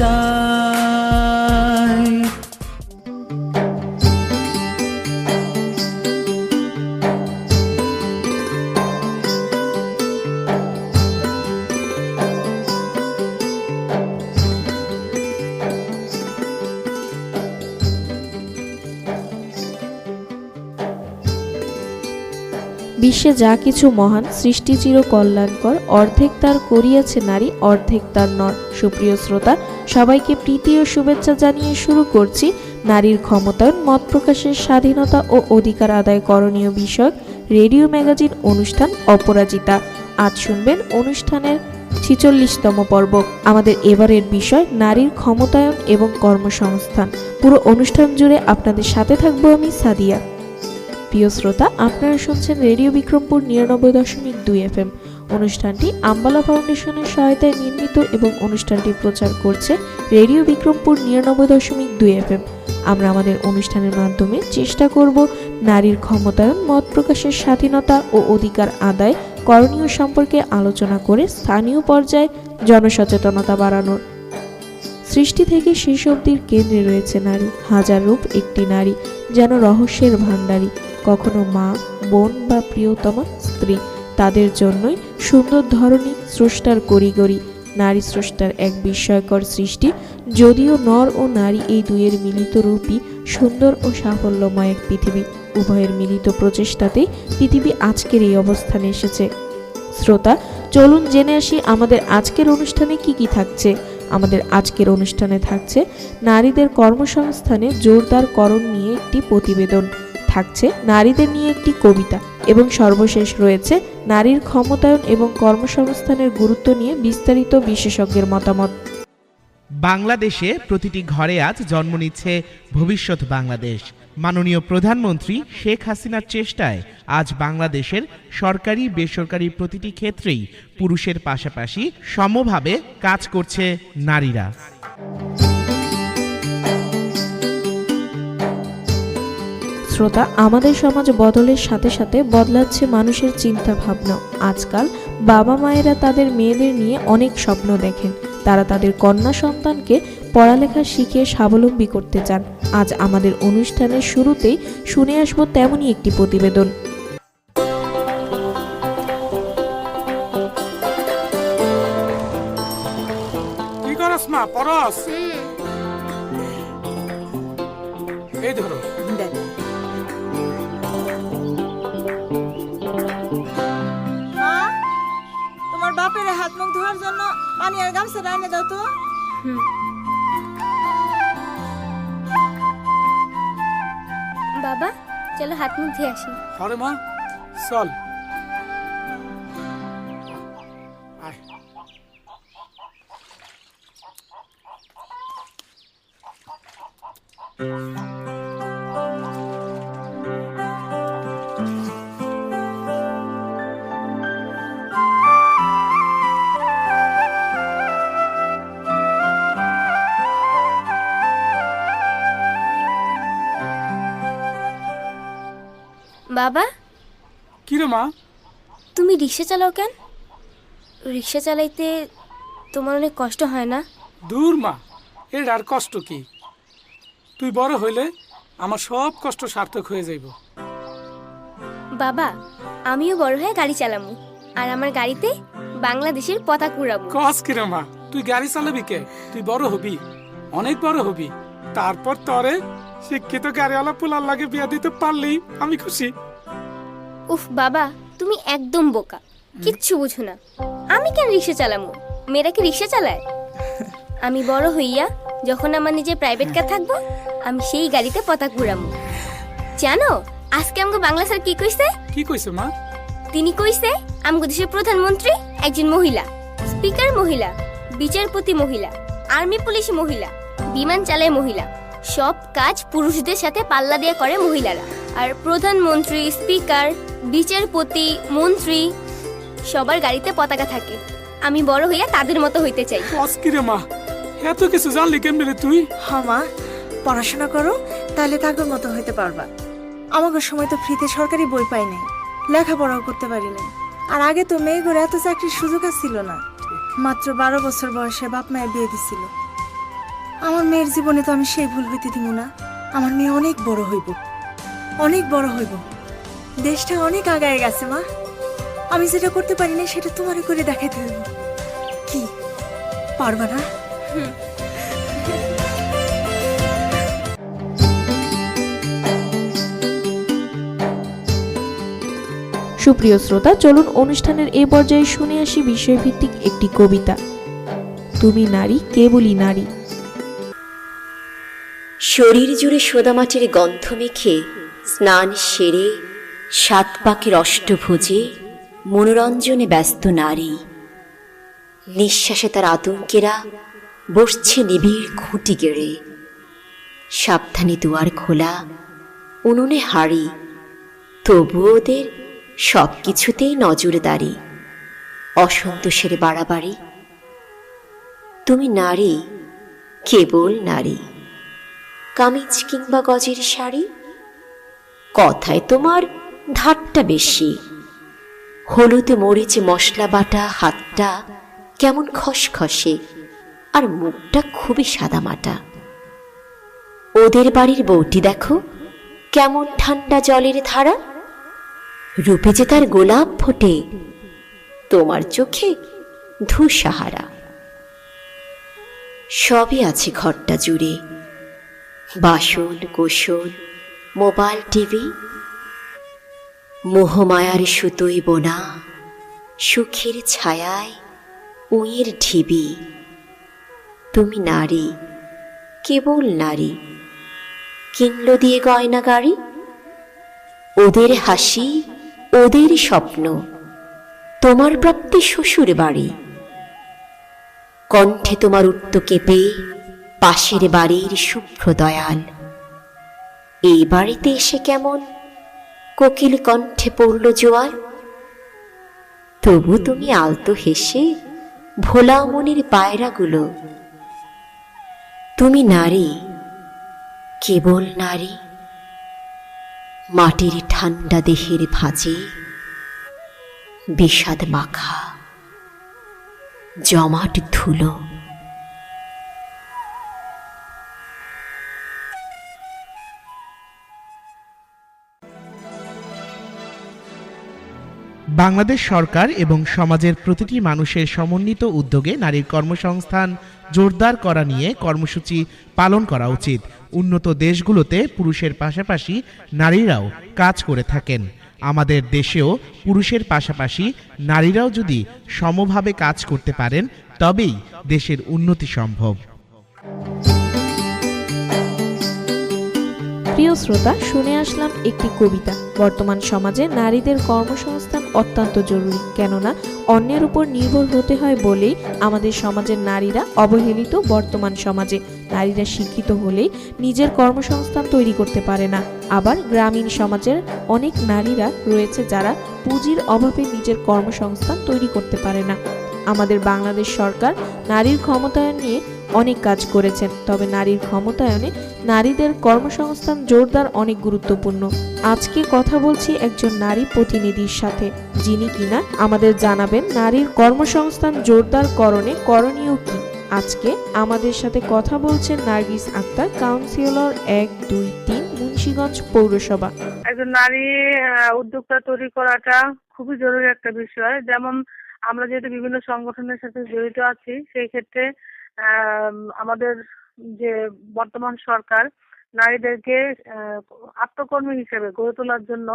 বিশ্বে যা কিছু মহান, সৃষ্টি চির কল্যাণকর অর্ধেক তার করিয়াছে নারী, অর্ধেক তার নর। সুপ্রিয় শ্রোতা সবাইকে প্রীতি ও শুভেচ্ছা জানিয়ে শুরু করছি নারীর ক্ষমতায়ন, মত প্রকাশের স্বাধীনতা ও অধিকার আদায় করণীয় বিষয়ক রেডিও ম্যাগাজিন অনুষ্ঠান অপরাজিতা। আজ শুনবেন অনুষ্ঠানের ছিচল্লিশতম পর্ব। আমাদের এবারের বিষয়, নারীর ক্ষমতায়ন এবং কর্মসংস্থান। পুরো অনুষ্ঠান জুড়ে আপনাদের সাথে থাকব আমি সাদিয়া। প্রিয় শ্রোতা, আপনারা শুনছেন রেডিও বিক্রমপুর নিরানব্বই দশমিক দুই এফ এম অনুষ্ঠানটি আম্বালা ফাউন্ডেশনের সহায়তায় নির্মিত এবং অনুষ্ঠানটি প্রচার করছে রেডিও বিক্রমপুর নিরানব্বই দশমিক দুই এফ এম আমরা আমাদের অনুষ্ঠানের মাধ্যমে চেষ্টা করব নারীর ক্ষমতায়ন, মত প্রকাশের স্বাধীনতা ও অধিকার আদায় করণীয় সম্পর্কে আলোচনা করে স্থানীয় পর্যায়ে জনসচেতনতা বাড়ানোর সৃষ্টি থেকে শেষ অবধির কেন্দ্রে রয়েছে নারী। হাজার রূপ একটি নারী যেন রহস্যের ভাণ্ডারী। কখনো মা, বোন বা প্রিয়তমা স্ত্রী। তাদের জন্যই সুন্দর ধরনী স্রষ্টার করিগরি নারী স্রষ্টার এক বিস্ময়কর সৃষ্টি, যদিও নর ও নারী এই দুইয়ের মিলিত রূপই সুন্দর ও সাফল্যময় এক পৃথিবী। উভয়ের মিলিত প্রচেষ্টাতেই পৃথিবী আজকের এই অবস্থানে এসেছে। শ্রোতা, চলুন জেনে আসি আমাদের আজকের অনুষ্ঠানে কি কি থাকছে। আমাদের আজকের অনুষ্ঠানে থাকছে নারীদের কর্মসংস্থানে জোরদার করণ নিয়ে একটি প্রতিবেদন। থাকছে নারীদের নিয়ে একটি কবিতা। এবং সর্বশেষ রয়েছে নারীর ক্ষমতায়ন এবং কর্মসংস্থানের গুরুত্ব নিয়ে বিস্তারিত বিশেষজ্ঞের মতামত। বাংলাদেশে প্রতিটি ঘরে আজ জন্ম নিচ্ছে ভবিষ্যৎ বাংলাদেশ। মাননীয় প্রধানমন্ত্রী শেখ হাসিনার চেষ্টায় আজ বাংলাদেশের সরকারি, বেসরকারি প্রতিটি ক্ষেত্রেই পুরুষের পাশাপাশি সমভাবে কাজ করছে নারীরা। শ্রোতা, আমাদের সমাজ বদলের সাথে সাথে বদলাচ্ছে মানুষের চিন্তা ভাবনা আজকাল বাবা মায়েরা তাদের মেয়েদের নিয়ে অনেক স্বপ্ন দেখেন। তারা তাদের কন্যা সন্তানকে পড়ালেখা শিখিয়ে স্বাবলম্বী করতে চান। আজ আমাদের অনুষ্ঠানের শুরুতেই শুনে আসব তেমনই একটি প্রতিবেদন। কি তোমার হাত মুখ ধোয়ার জন্য পানি আর গামছা রাইনে দাও তো। বাবা চলো হাত মুখ ধুয়ে আসি। হরে মা চল। আয়। বাবা? কি রে মা? তুমি রিক্সা চালাও কেন? রিক্সা চালাইতে তোমার অনেক কষ্ট হয় না? দূর মা এর আর কষ্ট কি? তুই বড় হইলে আমার সব কষ্ট সার্থক হয়ে যাইব। বাবা আমিও বড় হয়ে গাড়ি চালামু আর আমার গাড়িতে বাংলাদেশের পতাকা উড়াবো। কস কি রে মা তুই গাড়ি চালাবি কে? তুই বড় হবি অনেক বড় হবি। তারপর তরে শিক্ষিত গাড়িওয়ালা পোলার লাগে বিয়া দিতে পারলেই আমি খুশি। উফ বাবা তুমি একদম বোকা। কিচ্ছু বুঝো না। আমি কেন রিক্সা চালামু? মেয়েরা কি রিক্সা চালায়? আমি বড় হইয়া যখন আমার নিজে প্রাইভেট কার থাকব আমি সেই গাড়িতে পতাকা উড়ামু। জানো আজকে আমাকে বাংলা স্যার কি কইছে? কি কইছে মা? তিনি কইছে আমগো দেশের প্রধানমন্ত্রী একজন মহিলা স্পিকার মহিলা বিচারপতি মহিলা আর্মি পুলিশ মহিলা বিমান চালায় মহিলা সব কাজ পুরুষদের সাথে পাল্লা দিয়ে করে মহিলারা। আর প্রধানমন্ত্রী স্পিকার বিচারপতি মন্ত্রী সবার গাড়িতে পতাকা থাকে। আমি বড় হইয়া তাদের মতো হইতে চাই। আজকে রে মা? এত কিছু জানলি কেমনি রে তুই? হ মা পড়াশোনা করো তাহলে তাগর মতো হইতে পারবা। আমাদের সময় তো ফ্রিতে সরকারি বই পাই নাই লেখাপড়াও করতে পারি নাই। আর আগে তো মেয়ে মেয়েগুলো এত চাকরির সুযোগ ছিল না। মাত্র বারো বছর বয়সে বাপ মায়ের বিয়ে দিছিল। আমার মেয়ের জীবনে তো আমি সেই ভুল বেঁধে দিব না। আমার মেয়ে অনেক বড় হইব। অনেক বড় হইব। দেশটা অনেক আগায় গেছে মা। আমি যেটা করতে পারি না সেটা তোমারে করে দেখাইতে হবে। কি? পারবা না? সুপ্রিয় শ্রোতা চলুন অনুষ্ঠানের এ পর্যায়ে শুনে আসি বিষয়ভিত্তিক একটি কবিতা। তুমি নারী কেবলই নারী। শরীর জুড়ে সোদামাটির গন্ধ মেখে স্নান সেরে সাত পাকের অষ্টভুজে মনোরঞ্জনে ব্যস্ত নারী। নিঃশ্বাসে তার আতঙ্কেরা বসছে নিবিড় খুঁটি গেড়ে। সাবধানে দুয়ার খোলা, উনুনে হাড়ি। তবু ওদের সব কিছুতেই নজরদারি। অসন্তোষের বাড়াবাড়ি। তুমি নারী, কেবল নারী। কামিজ কিংবা গজের শাড়ি? কথায় তোমার ধারটা বেশি। হলুদে মরিচে, মশলা বাটা, হাতটা কেমন খসখসে, আর মুখটা খুবই সাদামাটা। ওদের বাড়ির বউটি দেখো, কেমন ঠান্ডা জলের ধারা। রূপে যে তার গোলাপ ফোটে, তোমার চোখে ধূসাহারা। সবই আছে ঘরটা জুড়ে। বাসন কোসন মোবাইল, টিভি মোহমায়ার সুতোই বোনা, সুখের ছায়ায় উঁয়ের ঢিবি। তুমি নারী, কেবল নারী। কিনলো দিয়ে গয়না গাড়ি? ওদের হাসি, ওদের স্বপ্ন, তোমার প্রাপ্তি শ্বশুর বাড়ি। কণ্ঠে তোমার উত্ত কেঁপে পাশের বাড়ির শুভ্র দয়াল। এই বাড়িতে এসে কেমন কোকিল কণ্ঠে পড়ল জোয়ার। তবু তুমি আলতো হেসে ভোলা মনের পায়রাগুলো, তুমি নারী, কেবল নারী, মাটির ঠান্ডা দেহের ভাঁজে বিষাদ মাখা, জমাট ধুলো বাংলাদেশ সরকার এবং সমাজের প্রতিটি মানুষের সমন্বিত উদ্যোগে নারীর কর্মসংস্থান জোরদার করা নিয়ে কর্মসূচি পালন করা উচিত। উন্নত দেশগুলোতে পুরুষের পাশাপাশি নারীরাও কাজ করে থাকেন। আমাদের দেশেও পুরুষের পাশাপাশি নারীরাও যদি সমভাবে কাজ করতে পারেন, তবেই দেশের উন্নতি সম্ভব। প্রিয় শ্রোতা, শুনে আসলাম একটি কবিতা। বর্তমান সমাজে নারীদের কর্মসংস্থান অত্যন্ত জরুরি। কেননা, অন্যের উপর নির্ভর হতে হয় বলেই আমাদের সমাজের নারীরা অবহেলিত বর্তমান সমাজে। নারীরা শিক্ষিত হলেই নিজের কর্মসংস্থান তৈরি করতে পারে না। আবার গ্রামীণ সমাজের অনেক নারীরা রয়েছে যারা পুঁজির অভাবে নিজের কর্মসংস্থান তৈরি করতে পারে না। আমাদের বাংলাদেশ সরকার নারীর ক্ষমতায়ন নিয়ে অনেক কাজ করেছেন, তবে নারীর ক্ষমতায়নে নারীদের কর্মসংস্থান জোরদার অনেক গুরুত্বপূর্ণ। আজকে কথা বলছি একজন নারী প্রতিনিধির সাথে, যিনি কিনা আমাদের জানাবেন নারীর কর্মসংস্থান জোরদার করণে করণীয় কি। আজকে আমাদের সাথে কথা বলছেন নার্গিস আক্তার, কাউন্সিলর এক, দুই, তিন, মুন্সিগঞ্জ পৌরসভা। একজন নারী উদ্যোক্তা তৈরি করাটা খুবই জরুরি একটা বিষয়। যেমন আমরা যেহেতু বিভিন্ন সংগঠনের সাথে জড়িত আছি, সেই ক্ষেত্রে আমাদের যে বর্তমান সরকার নারীদেরকে আত্মকর্মী হিসেবে গড়ে তোলার জন্য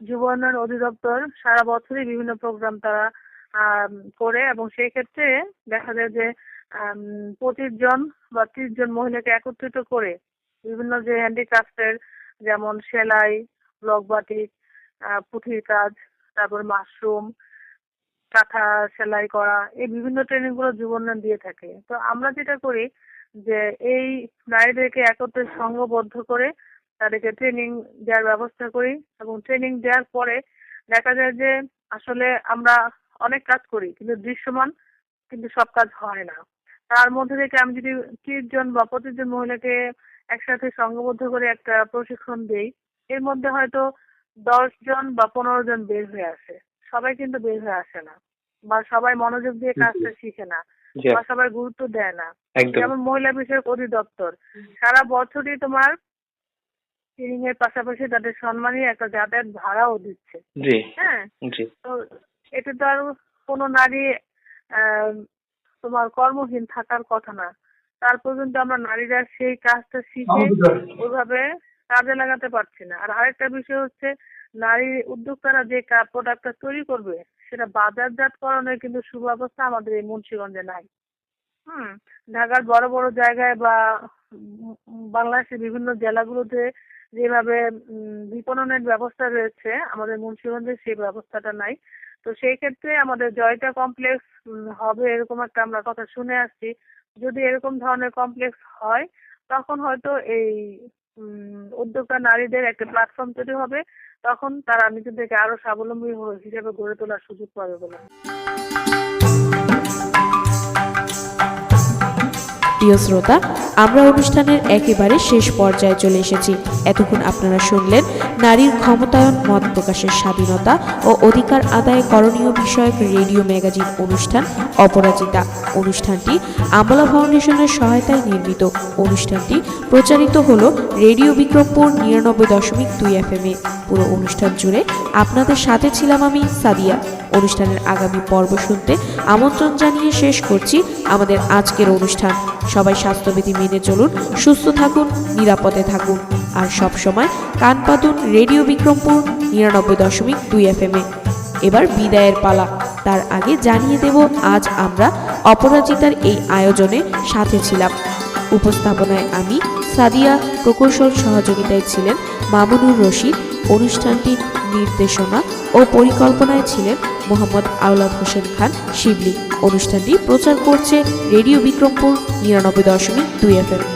যুব উন্নয়ন অধিদপ্তর সারা বছরই বিভিন্ন প্রোগ্রাম তারা করে এবং সেই ক্ষেত্রে দেখা যায় যে পঁচিশ জন বা ত্রিশ জন মহিলাকে একত্রিত করে বিভিন্ন যে হ্যান্ডিক্রাফটের যেমন সেলাই ব্লক বাটিক পুঁথির কাজ, তারপর মাশরুম কাঁথা সেলাই করা, এই বিভিন্ন ট্রেনিংগুলো যুব উন্নয়ন দিয়ে থাকে। তো আমরা যেটা করি যে, এই নারীদেরকে একত্রে সংঘবদ্ধ করে তাদেরকে ট্রেনিং দেওয়ার ব্যবস্থা করি এবং ট্রেনিং দেওয়ার পরে দেখা যায় যে, আসলে আমরা অনেক কাজ করি, কিন্তু দৃশ্যমান কিন্তু সব কাজ হয় না। তার মধ্যে থেকে আমি যদি ত্রিশ জন বা পঁচিশ জন মহিলাকে একসাথে সংঘবদ্ধ করে একটা প্রশিক্ষণ দেই, এর মধ্যে হয়তো দশ জন বা পনেরো জন বের হয়ে আসে। সবাই কিন্তু বের হয়ে আসে না বা সবাই মনোযোগ দিয়ে কাজটা শিখে না বা সবাই গুরুত্ব দেয় না। যেমন মহিলা বিষয়ক অধিদপ্তর সারা বছরই তোমার ট্রেনিং এর পাশাপাশি তাদের সম্মানী একটা যাতায়াত ভাড়াও দিচ্ছে। হ্যাঁ? তো এতে তো আর কোনো নারী আহ, তোমার কর্মহীন থাকার কথা না। তার পর্যন্ত আমরা নারীরা সেই কাজটা শিখে ওইভাবে কাজে লাগাতে পারছি না। আর আরেকটা বিষয় হচ্ছে নারী উদ্যোক্তারা যে প্রোডাক্টটা তৈরি করবে, সেটা বাজারজাতকরণের কিন্তু সুব্যবস্থা আমাদের এই মুন্সিগঞ্জে নাই। হুম, ঢাকার বড় বড় জায়গায় বা বাংলাদেশের বিভিন্ন জেলাগুলোতে যেভাবে বিপণনের ব্যবস্থা রয়েছে, আমাদের মুন্সিগঞ্জে সেই ব্যবস্থাটা নাই। তো সেই ক্ষেত্রে আমাদের জয়টা কমপ্লেক্স হবে এরকম একটা আমরা কথা শুনে আসছি। যদি এরকম ধরনের কমপ্লেক্স হয়, তখন হয়তো এই উদ্যোক্তা নারীদের একটা প্ল্যাটফর্ম তৈরি হবে, তখন তারা নিজেদেরকে আরও স্বাবলম্বী হিসেবে গড়ে তোলার সুযোগ পাবে বলে। প্রিয় শ্রোতা, আমরা অনুষ্ঠানের একেবারে শেষ পর্যায়ে চলে এসেছি। এতক্ষণ আপনারা শুনলেন নারীর ক্ষমতায়ন মত প্রকাশের স্বাধীনতা ও অধিকার আদায় করণীয় বিষয়ক রেডিও ম্যাগাজিন অনুষ্ঠান অপরাজিতা। অনুষ্ঠানটি আমলা ফাউন্ডেশনের সহায়তায় নির্মিত। অনুষ্ঠানটি প্রচারিত হলো রেডিও বিক্রমপুর নিরানব্বই দশমিক দুই এফ এম এ পুরো অনুষ্ঠান জুড়ে আপনাদের সাথে ছিলাম আমি সাদিয়া। অনুষ্ঠানের আগামী পর্ব শুনতে আমন্ত্রণ জানিয়ে শেষ করছি আমাদের আজকের অনুষ্ঠান। সবাই স্বাস্থ্যবিধি মেনে চলুন, সুস্থ থাকুন, নিরাপদে থাকুন। আর সব সময় কান পাতুন রেডিও বিক্রমপুর নিরানব্বই দশমিক দুই এফ এম এ এবার বিদায়ের পালা। তার আগে জানিয়ে দেব, আজ আমরা অপরাজিতার এই আয়োজনে সাথে ছিলাম। উপস্থাপনায় আমি সাদিয়া, প্রকৌশল সহযোগিতায় ছিলেন মামুনুর রশিদ, অনুষ্ঠানটির নির্দেশনা ও পরিকল্পনায় ছিলেন মোহাম্মদ আওলাদ হোসেন খান শিবলি। অনুষ্ঠানটি প্রচার করছে রেডিও বিক্রমপুর নিরানব্বই দশমিক দুই এফ এম